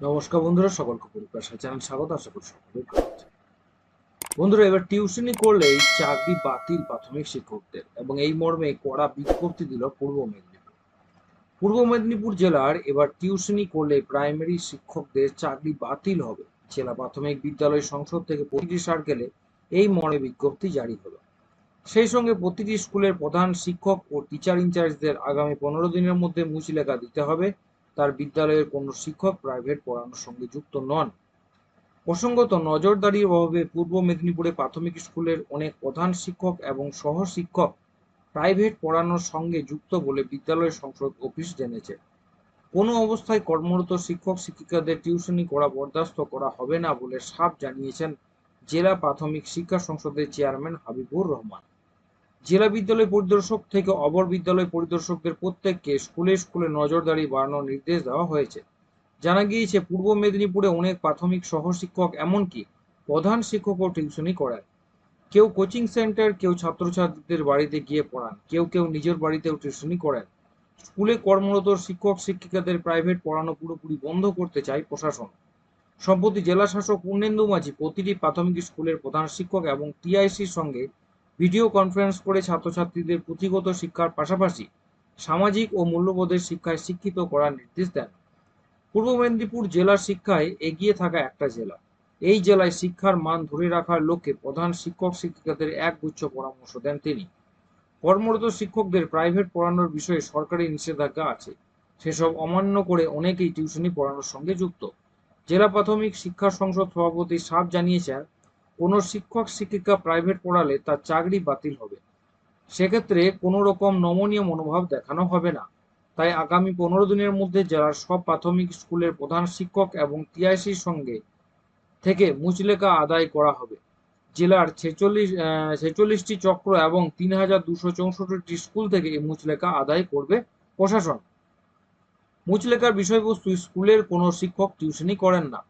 নমস্কার বন্ধুরা, সকলকে পরিপ্রেক্ষা চ্যানেল স্বাগত, আশা করি সকলেই ভালো আছেন। বন্ধুরা, এবার টিউশনি করলেই চাকরি বাতিল প্রাথমিক শিক্ষকদের এবং এই মর্মে কড়া বিজ্ঞপ্তি দিল পূর্ব মেদিনীপুর। পূর্ব মেদিনীপুর জেলার এবার টিউশনি করলে প্রাইমারি শিক্ষকদের চাকরি বাতিল হবে। জেলা প্রাথমিক বিদ্যালয় সংসদ থেকে প্রতিটি সার্কেলে এই মর্মে বিজ্ঞপ্তি জারি হলো। সেই সঙ্গে প্রতিটি স্কুলের প্রধান শিক্ষক ও টিচার ইনচার্জদের আগামী পনেরো দিনের মধ্যে মুচলেখা দিতে হবে। তার বিদ্যালয়ের কোনো শিক্ষক প্রাইভেট পড়ানোর সঙ্গে যুক্ত নন। প্রসঙ্গত, নজরদারির অভাবে পূর্ব মেদিনীপুরে প্রাথমিক স্কুলের অনেক প্রধান শিক্ষক এবং সহ শিক্ষক প্রাইভেট পড়ানোর সঙ্গে যুক্ত বলে বিদ্যালয় সংসদ অফিস জেনেছে। কোনো অবস্থায় কর্মরত শিক্ষক, শিক্ষিকাদের টিউশনি করা বরদাস্ত করা হবে না বলে সাফ জানিয়েছেন জেলা প্রাথমিক শিক্ষা সংসদের চেয়ারম্যান হাবিবুর রহমান। জেলা বিদ্যালয় পরিদর্শক থেকে অবর বিদ্যালয় পরিদর্শকদের প্রত্যেককে স্কুলে স্কুলে নজরদারি বাড়ানোর নির্দেশ দেওয়া হয়েছে। জানা গিয়েছে, পূর্ব মেদিনীপুরে অনেক প্রাথমিক সহশিক্ষক, এমনকি প্রধান শিক্ষকও টিউশনি করায়। কেউ কোচিং সেন্টার, কেউ ছাত্রছাত্রীদের বাড়িতে গিয়ে পড়ান, কেউ কেউ নিজের বাড়িতেও টিউশনি করেন স্কুলে কর্মরত শিক্ষক, শিক্ষিকাদের প্রাইভেট পড়ানো পুরোপুরি বন্ধ করতে চায় প্রশাসন। সম্প্রতি জেলা শাসক পূর্ণেন্দু মাঝি প্রতিটি প্রাথমিক স্কুলের প্রধান শিক্ষক এবং টিআইসির সঙ্গে ভিডিও কনফারেন্স করে ছাত্রছাত্রীদের পুঁথিগত শিক্ষার পাশাপাশি সামাজিক ও মূল্যবোধের শিক্ষায় শিক্ষিত করার নির্দেশ দেন। পূর্ব মেদিনীপুর জেলার শিক্ষায় এগিয়ে থাকা একটা জেলা। এই জেলায় শিক্ষার মান ধরে রাখার লক্ষ্যে প্রধান শিক্ষক শিক্ষিকাদের একগুচ্ছ পরামর্শ দেন তিনি। কর্মরত শিক্ষকদের প্রাইভেট পড়ানোর বিষয়ে সরকারি নিষেধাজ্ঞা আছে। সেসব অমান্য করে অনেকেই টিউশনি পড়ানোর সঙ্গে যুক্ত। জেলা প্রাথমিক শিক্ষা সংসদ সভাপতি সাপ জানিয়েছেন কোনো শিক্ষক, শিক্ষিকা প্রাইভেট পড়ালে তার চাকরি বাতিল হবে। সেক্ষেত্রে কোনো রকম নমনীয় মনোভাব দেখানো হবে না। তাই আগামী পনেরো দিনের মধ্যে জেলার সব প্রাথমিক স্কুলের প্রধান শিক্ষক এবং টিআইসির সঙ্গে থেকে মুচলেখা আদায় করা হবে। জেলার ছেচল্লিশ ছেচল্লিশটি চক্র এবং তিন হাজার দুশো চৌষট্টি স্কুল থেকে এই মুচলেখা আদায় করবে প্রশাসন। মুচলেখার বিষয়বস্তু স্কুলের কোনো শিক্ষক টিউশনই করেন না।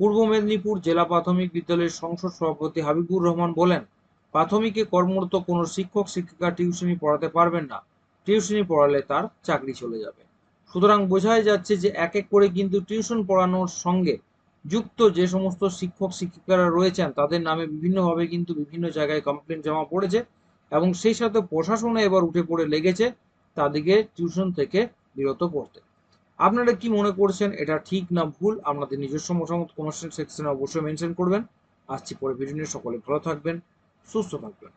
পূর্ব মেদিনীপুর জেলা প্রাথমিক বিদ্যালয়ের সংসদ সভাপতি হাবিবুর রহমান বলেন, প্রাথমিকে কর্মরত কোনো শিক্ষক, শিক্ষিকা টিউশনি পড়াতে পারবেন না। টিউশনি পড়ালে তার চাকরি চলে যাবে। সুতরাং বোঝাই যাচ্ছে যে এক এক করে কিন্তু টিউশন পড়ানোর সঙ্গে যুক্ত যে সমস্ত শিক্ষক, শিক্ষিকারা রয়েছেন, তাদের নামে বিভিন্নভাবে কিন্তু বিভিন্ন জায়গায় কমপ্লেন জমা পড়েছে এবং সেই সাথে প্রশাসনে এবার উঠে পড়ে লেগেছে। তাদেরকে টিউশন থেকে বিরত করতে। আপনারা কি মনে করছেন এটা ঠিক না ভুল? আপনাদের নিজস্ব মতামত কমেন্ট সেকশনে অবশ্যই মেনশন করবেন। আসছি পরে ভিডিও নিয়ে। সকলে ভালো থাকবেন, সুস্থ থাকবেন।